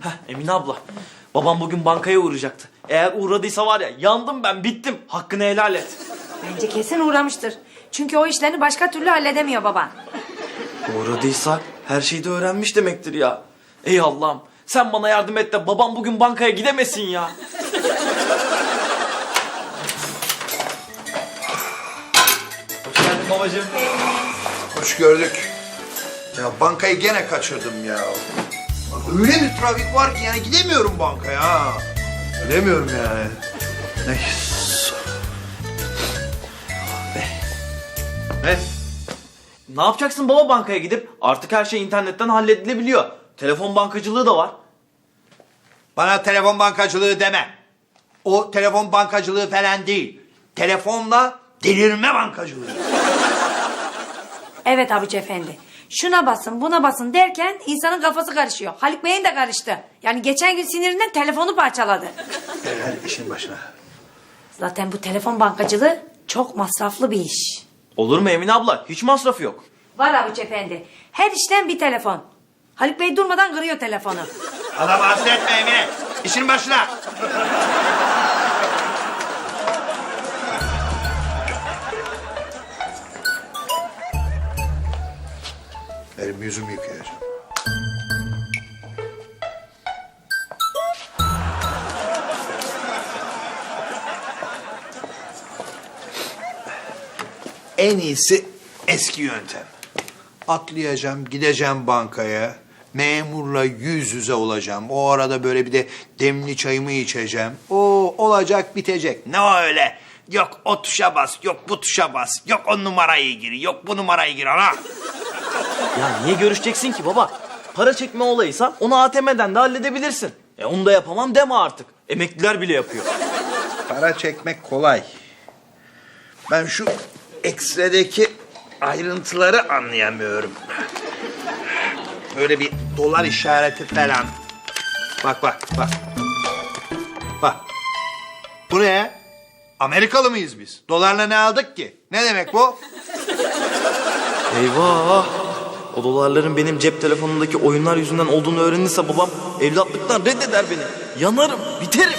Heh, Emine abla. Babam bugün bankaya uğrayacaktı. Eğer uğradıysa var ya yandım ben bittim. Hakkını helal et. Bence kesin uğramıştır. Çünkü o işlerini başka türlü halledemiyor baban. Uğradıysa her şeyi de öğrenmiş demektir ya. Ey Allah'ım sen bana yardım et de babam bugün bankaya gidemesin ya. Hoş geldin babacığım. Hoş gördük. Ya bankayı gene kaçırdım ya. Öyle bir trafik var ki yani gidemiyorum bankaya. Gidemiyorum yani. Neyse. Ne? Ne yapacaksın baba bankaya gidip? Artık her şey internetten halledilebiliyor. Telefon bankacılığı da var. Bana telefon bankacılığı deme. O telefon bankacılığı falan değil. Telefonla delirme bankacılığı. Evet Abuç Efendi. Şuna basın buna basın derken insanın kafası karışıyor. Haluk Bey'in de karıştı. Yani geçen gün sinirinden telefonu parçaladı. Hadi işin başına. Zaten bu telefon bankacılığı çok masraflı bir iş. Olur mu Emine abla? Hiç masrafı yok. Var Abuç Efendi. Her işten bir telefon. Haluk Bey durmadan kırıyor telefonu. Adam hasretme Emine. İşin başına. Elim yüzümü yıkayacağım. En iyisi eski yöntem. Atlayacağım, gideceğim bankaya. Memurla yüz yüze olacağım. O arada böyle bir de demli çayımı içeceğim. O olacak, bitecek. Ne o öyle? Yok o tuşa bas, yok bu tuşa bas, yok o numarayı gir, yok bu numarayı gir ana. Ya niye görüşeceksin ki baba? Para çekme olayıysa onu ATM'den de halledebilirsin. E onu da yapamam deme artık. Emekliler bile yapıyor. Para çekmek kolay. Ben şu ekstradaki ayrıntıları anlayamıyorum. Böyle bir dolar işareti falan. Bak bak bak. Bak. Bu ne? Amerikalı mıyız biz? Dolarla ne aldık ki? Ne demek bu? Eyvah! O dolarların benim cep telefonundaki oyunlar yüzünden olduğunu öğrenirse babam evlatlıktan reddeder beni. Yanarım, biterim.